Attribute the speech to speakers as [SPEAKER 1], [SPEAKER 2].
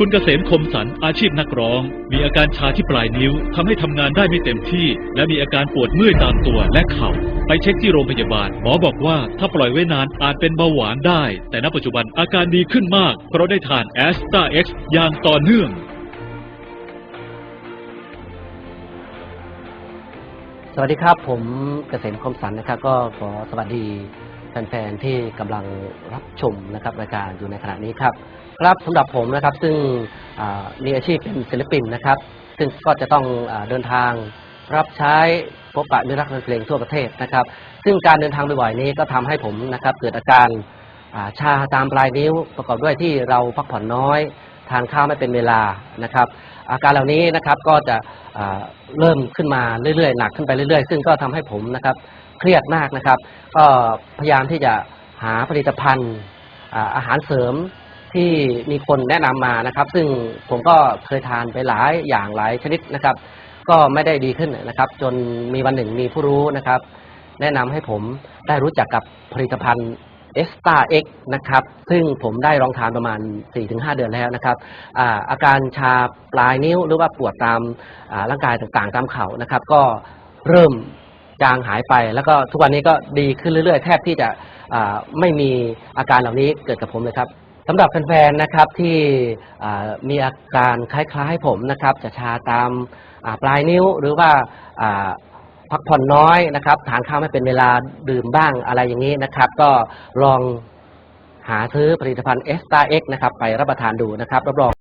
[SPEAKER 1] คุณเกษมคมสันอาชีพนักร้อง มีอาการชาที่ปลายนิ้วทำให้ทำงานได้ไม่เต็มที่ และมีอาการปวดเมื่อยตามตัวและเข่า ไปเช็คที่โรงพยาบาล หมอบอกว่าถ้าปล่อยไว้นานอาจเป็นเบาหวานได้ แต่ณปัจจุบันอาการดีขึ้นมาก เพราะได้ทานแอสตาเอ็กซ์อย่างต่อเนื่อง
[SPEAKER 2] สวัสดีครับผมเกษมคมสันนะครับ ก็ขอสวัสดี แฟนๆที่กำลังรับชมนะครับรายการอยู่ในขณะนี้ครับ ครับสำหรับผมนะครับซึ่งมีอาชีพเป็นศิลปินนะครับ ซึ่งก็จะต้องอเดินทางรับใช้พบปะมิตรรักแฟนเพลงทั่วประเทศนะครับ ซึ่งการเดินทางบ่อยๆนี้ก็ทำให้ผมนะครับ เกิดอาการาชาตามปลายนิ้วประกอบด้วยที่เราพักผ่อนน้อยทานข้าวไม่เป็นเวลานะครับ อาการเหล่านี้นะครับก็จะเริ่มขึ้นมาเรื่อยๆ หนักขึ้นไปเรื่อยๆ ซึ่งก็ทำให้ผมนะครับ เครียดมากนะครับ ก็พยายามที่จะหาผลิตภัณฑ์อาหารเสริมที่มีคนแนะนำมานะครับ ซึ่งผมก็เคยทานไปหลายอย่างหลายชนิดนะครับ ก็ไม่ได้ดีขึ้นนะครับ จนมีวันหนึ่งมีผู้รู้นะครับ แนะนำให้ผมได้รู้จักกับผลิตภัณฑ์เอสตาเอ็กนะครับ ซึ่งผมได้ลองทานประมาณ 4-5 เดือนแล้วนะครับอาอาการชาปลายนิ้วหรือว่าปวดตามร่างกายต่างๆ ตามเข่านะครับ ก็เริ่ม จางหายไป แล้วก็ทุกวันนี้ก็ดีขึ้นเรื่อยๆ แทบที่จะไม่มีอาการเหล่านี้เกิดกับผมเลยครับสำหรับแฟนๆ นะครับที่มีอาการคล้ายๆ ผมนะครับ จะชาตามาปลายนิ้วหรือว่าอ่าพักผ่อนน้อยนะครับทานข้าวไม่เป็นเวลาดื่มบ้างอะไรอย่างนี้นะครับ ก็ลองหาซื้อผลิตภัณฑ์เอสตาเอ็กนะครับไปรับประทานดูนะครับรับรอง